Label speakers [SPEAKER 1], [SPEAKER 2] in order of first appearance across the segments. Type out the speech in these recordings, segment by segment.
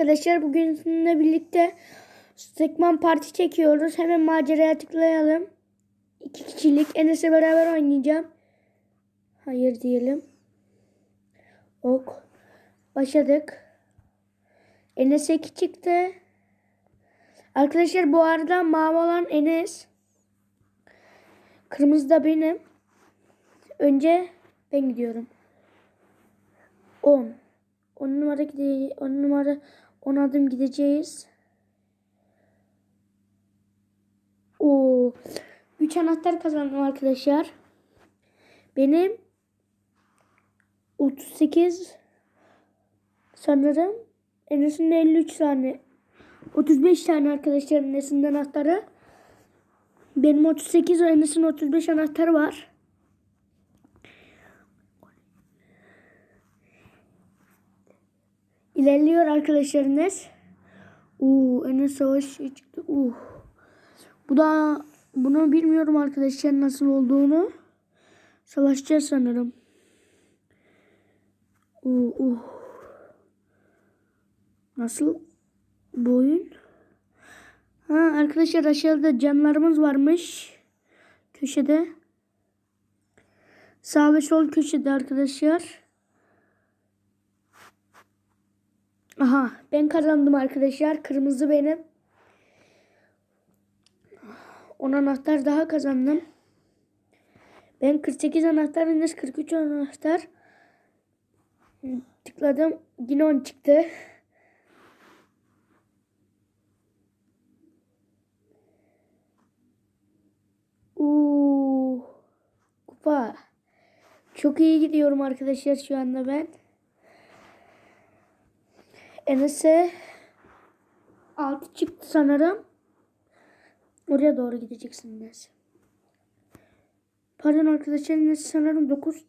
[SPEAKER 1] Arkadaşlar bugün sizinle birlikte Stekman Parti çekiyoruz. Hemen maceraya tıklayalım. İki kişilik Enes'le beraber oynayacağım. Hayır diyelim. Ok. Başladık. Enes'e 2 çıktı. Arkadaşlar bu arada mavi olan Enes. Kırmızı da benim. Önce ben gidiyorum. 10. 10 numara gide 10 numara 10 adım gideceğiz. Oo. 3 anahtar kazandım arkadaşlar. Benim 38 sanırım Enes'in de 53 tane 35 tane arkadaşlar Enes'in anahtarı. Benim 38 o Enes'in 35 anahtarı var. İlerliyor arkadaşlar Enes. Oo, Enes savaş şey çıktı. Uh. Bu da bunu bilmiyorum arkadaşlar nasıl olduğunu. Savaşacağız sanırım. Uh, uh. Nasıl bu oyun? Ha arkadaşlar aşağıda canlarımız varmış. Köşede. Sağ ve sol köşede arkadaşlar. Aha ben kazandım arkadaşlar. Kırmızı benim. 10 anahtar daha kazandım. Ben 48 anahtar Enes 43 anahtar. Tıkladım. Yine 10 çıktı. Uuu. Kupa. Çok iyi gidiyorum arkadaşlar şu anda ben. Enes'e 6 çıktı sanırım. Oraya doğru gideceksin Enes. Pardon arkadaşlar Enes sanırım 9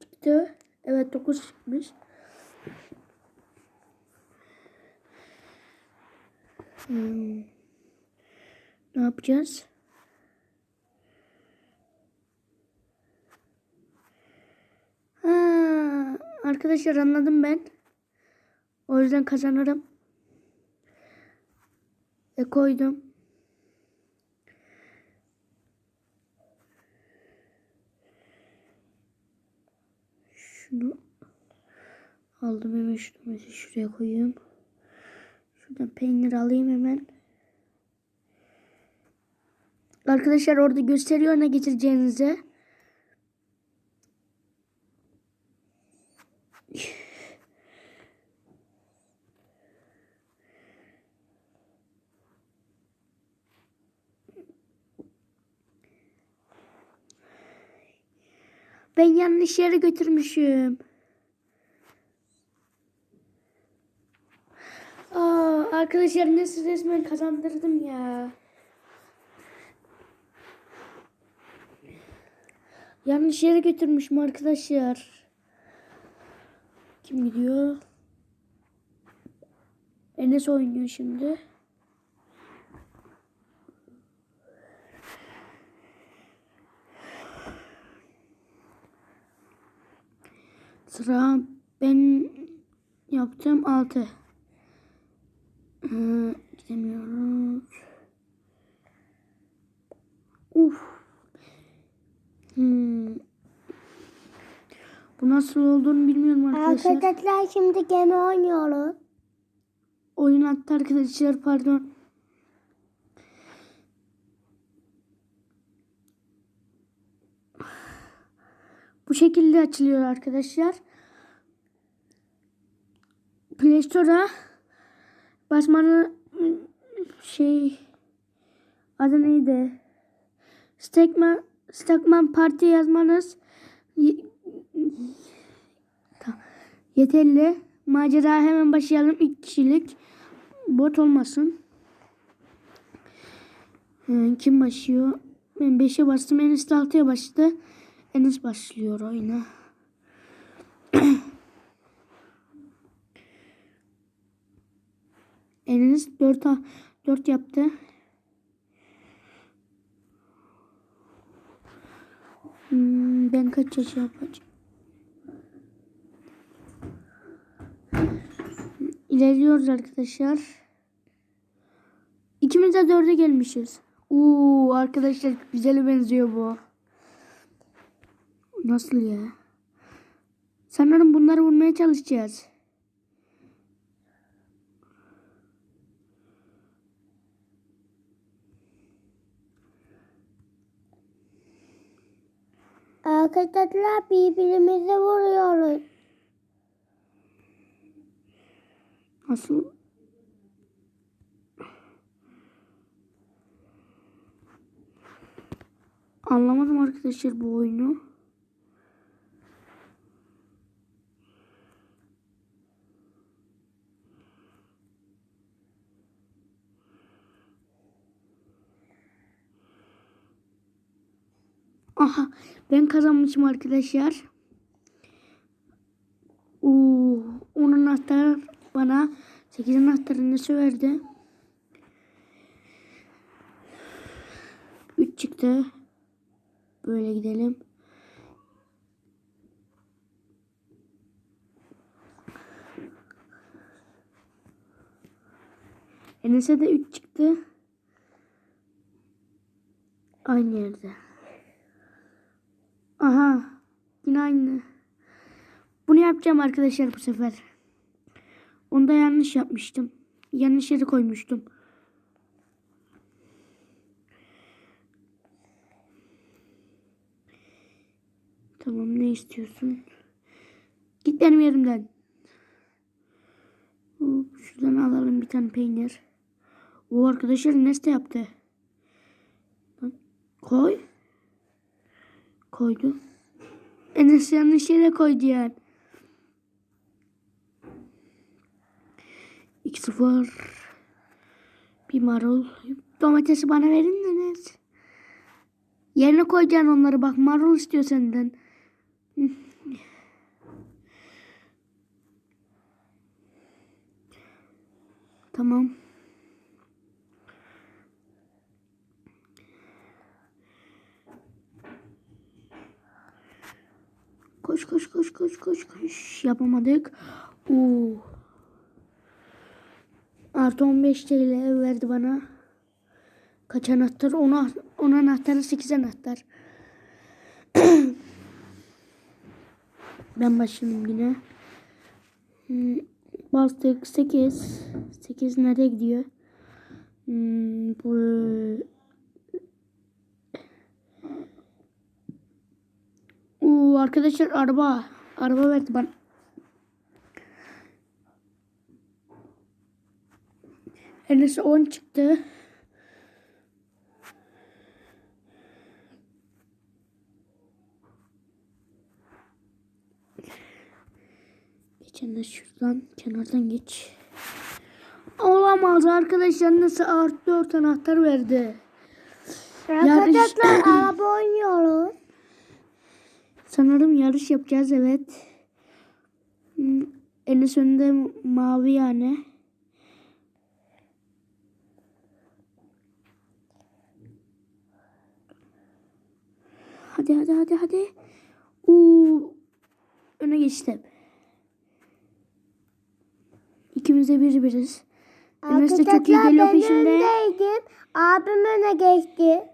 [SPEAKER 1] çıktı. Evet 9 çıkmış. Hmm. Ne yapacağız? Ha, arkadaşlar anladım ben. O yüzden kazanırım. E koydum. Şunu aldım hemen şunu şuraya koyayım. Şuradan peynir alayım hemen. Arkadaşlar orada gösteriyor ne getireceğinize. Ben yanlış yere götürmüşüm. Aa, arkadaşlar nasıl resmen kazandırdım ya. Yanlış yere götürmüşüm arkadaşlar. Kim gidiyor? Enes oynuyor şimdi. Sıra ben yaptım 6. Ee, gidemiyoruz. Uf. Hmm. Bu nasıl olduğunu bilmiyorum arkadaşlar.
[SPEAKER 2] Arkadaşlar şimdi gemi oynuyoruz.
[SPEAKER 1] Oyun attı arkadaşlar pardon. Bu şekilde açılıyor arkadaşlar. Play Store'a basmanı şey adı neydi? Stekman Stekman Parti yazmanız yeterli. Macera hemen başlayalım. İlk kişilik bot olmasın. Ee, kim başlıyor? Ben 5'e bastım. Enes de 6'ya başladı. Enes başlıyor oyuna. Enes 4 4 yaptı. Hmm, ben kaç yaş yapacağım? İlerliyoruz arkadaşlar. İkimiz de dörde gelmişiz. Oo arkadaşlar güzele benziyor bu. Nasıl ya? Sanırım bunları vurmaya çalışacağız.
[SPEAKER 2] Arkadaşlar birbirimize vuruyoruz.
[SPEAKER 1] Nasıl? Anlamadım arkadaşlar bu oyunu. Aha ben kazanmışım arkadaşlar. Oo, onun anahtarı bana 8 anahtarını nesi verdi? 3 çıktı. Böyle gidelim. Enes'e de 3 çıktı. Aynı yerde. Aha. Yine aynı. Bunu yapacağım arkadaşlar bu sefer. Onda yanlış yapmıştım. Yanlış yere koymuştum. Tamam ne istiyorsun? Git benim yerimden. Şuradan alalım bir tane peynir. O arkadaşlar Neste yaptı. Koy. Koydu. Enes yanlış yere koydu yani. 2-0. Bir marul. Domatesi bana verin Enes. Yerine koyacaksın onları bak. Marul istiyor senden. Tamam. Koş koş koş koş koş koş. Yapamadık. Oo. Artı 15 TL verdi bana. Kaç anahtar? 10, 10 anahtarı 8 anahtar. ben başlayayım yine. Hmm, bastık 8. 8 nereye gidiyor? Hmm, bu Oo, arkadaşlar araba. Araba verdi bana. Enes 10 çıktı. Geçen şuradan kenardan geç. Olamaz arkadaşlar nasıl artı 4 anahtar verdi.
[SPEAKER 2] Arkadaşlar araba oynuyoruz.
[SPEAKER 1] Sanırım yarış yapacağız evet. Hmm, Enes önünde mavi yani. Hadi hadi hadi hadi. Uuu. Öne geçtim. İkimiz de bir biriz. De çok iyi
[SPEAKER 2] Arkadaşlar
[SPEAKER 1] geliyor
[SPEAKER 2] ben
[SPEAKER 1] peşimde.
[SPEAKER 2] öndeydim. Abim öne geçti.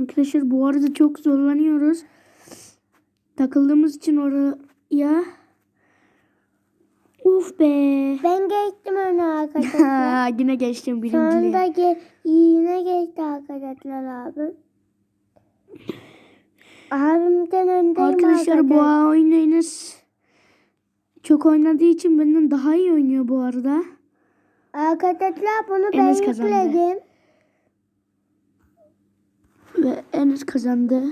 [SPEAKER 1] Arkadaşlar bu arada çok zorlanıyoruz. Takıldığımız için oraya. Uf be.
[SPEAKER 2] Ben geçtim öne arkadaşlar.
[SPEAKER 1] Yine geçtim
[SPEAKER 2] Sonunda
[SPEAKER 1] birinciliği.
[SPEAKER 2] ge yine geçti arkadaşlar abim. Abimden öndeyim
[SPEAKER 1] Arkadaşlar bu
[SPEAKER 2] arkadaşlar.
[SPEAKER 1] oyunu Enes çok oynadığı için benden daha iyi oynuyor bu arada.
[SPEAKER 2] Arkadaşlar bunu ben
[SPEAKER 1] Enes kazandı.
[SPEAKER 2] yükledim.
[SPEAKER 1] Ve Enes kazandı.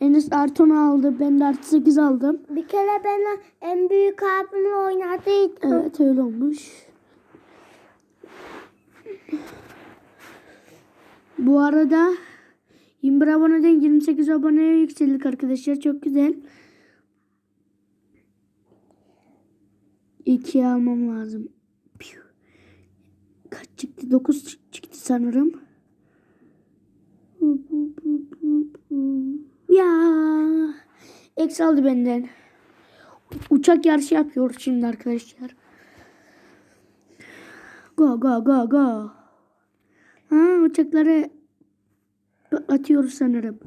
[SPEAKER 1] Enes artı 10 aldı. Ben de artı 8 aldım.
[SPEAKER 2] Bir kere ben en büyük abimle oynadıydım.
[SPEAKER 1] Evet öyle olmuş. Bu arada 21 aboneden 28 aboneye yükseldik arkadaşlar. Çok güzel. İkiye almam lazım. Kaç çıktı? 9 çıktı sanırım. Ya. Eksi aldı benden. Uçak yarışı yapıyoruz şimdi arkadaşlar. Go go go go. Ha uçakları atıyoruz sanırım.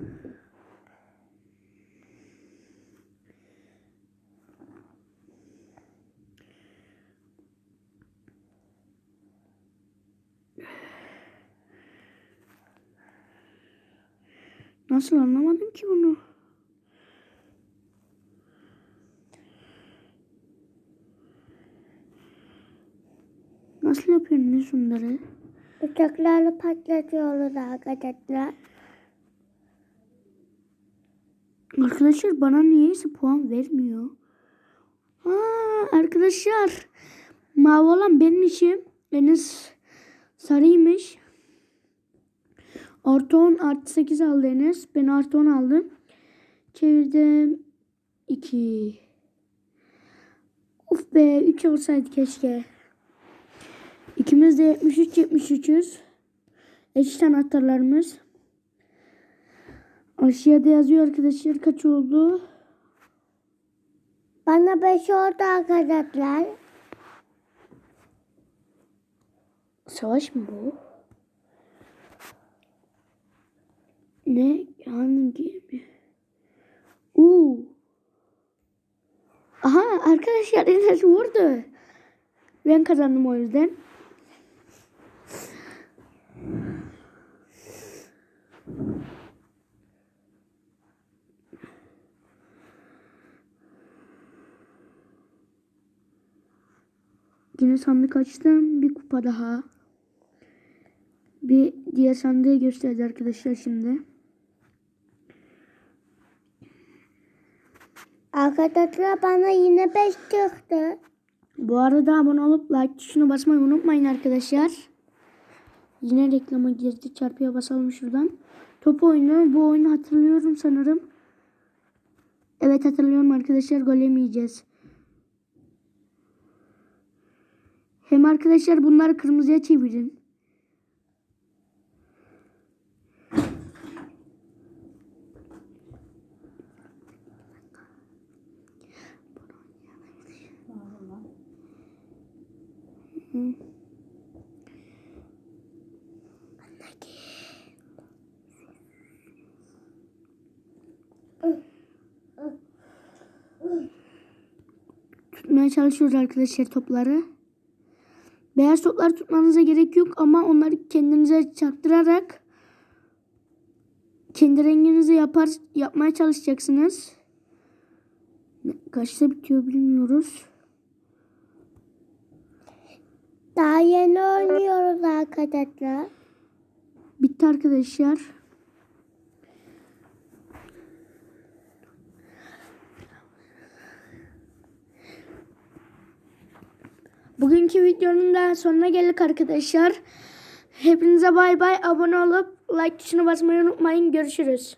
[SPEAKER 1] Nasıl anlamadım ki bunu? Nasıl yapıyorsunuz bunları?
[SPEAKER 2] Uçaklarla patlatıyoruz arkadaşlar.
[SPEAKER 1] Arkadaşlar bana niyeyse puan vermiyor. Aa, arkadaşlar mavi olan benim. Enes sarıymış. Artı 10 artı 8 aldı Enes. Ben artı 10 aldım. Çevirdim. 2. Uf be 3 olsaydı keşke. İkimiz de 73 73'üz. Eşit anahtarlarımız. Aşağıda yazıyor arkadaşlar kaç oldu?
[SPEAKER 2] Bana beş oldu arkadaşlar.
[SPEAKER 1] Savaş mı bu? Ne? Hangi mi? Uuu. Aha arkadaşlar Enes vurdu. Ben kazandım o yüzden. Yine sandık açtım. Bir kupa daha. Bir diğer sandığı gösterdi arkadaşlar şimdi.
[SPEAKER 2] Arkadaşlar bana yine beş çıktı.
[SPEAKER 1] Bu arada abone olup like tuşuna basmayı unutmayın arkadaşlar. Yine reklama girdi. Çarpıya basalım şuradan. Top oyunu. Bu oyunu hatırlıyorum sanırım. Evet hatırlıyorum arkadaşlar. Gol yemeyeceğiz. Hem arkadaşlar bunları kırmızıya çevirin. Tutmaya çalışıyoruz arkadaşlar topları. Beyaz toplar tutmanıza gerek yok ama onları kendinize çarptırarak kendi renginizi yapar yapmaya çalışacaksınız. Kaçta bitiyor bilmiyoruz.
[SPEAKER 2] Daha yeni oynuyoruz arkadaşlar.
[SPEAKER 1] Bitti arkadaşlar. Bugünkü videonun da sonuna geldik arkadaşlar. Hepinize bay bay. Abone olup like tuşuna basmayı unutmayın. Görüşürüz.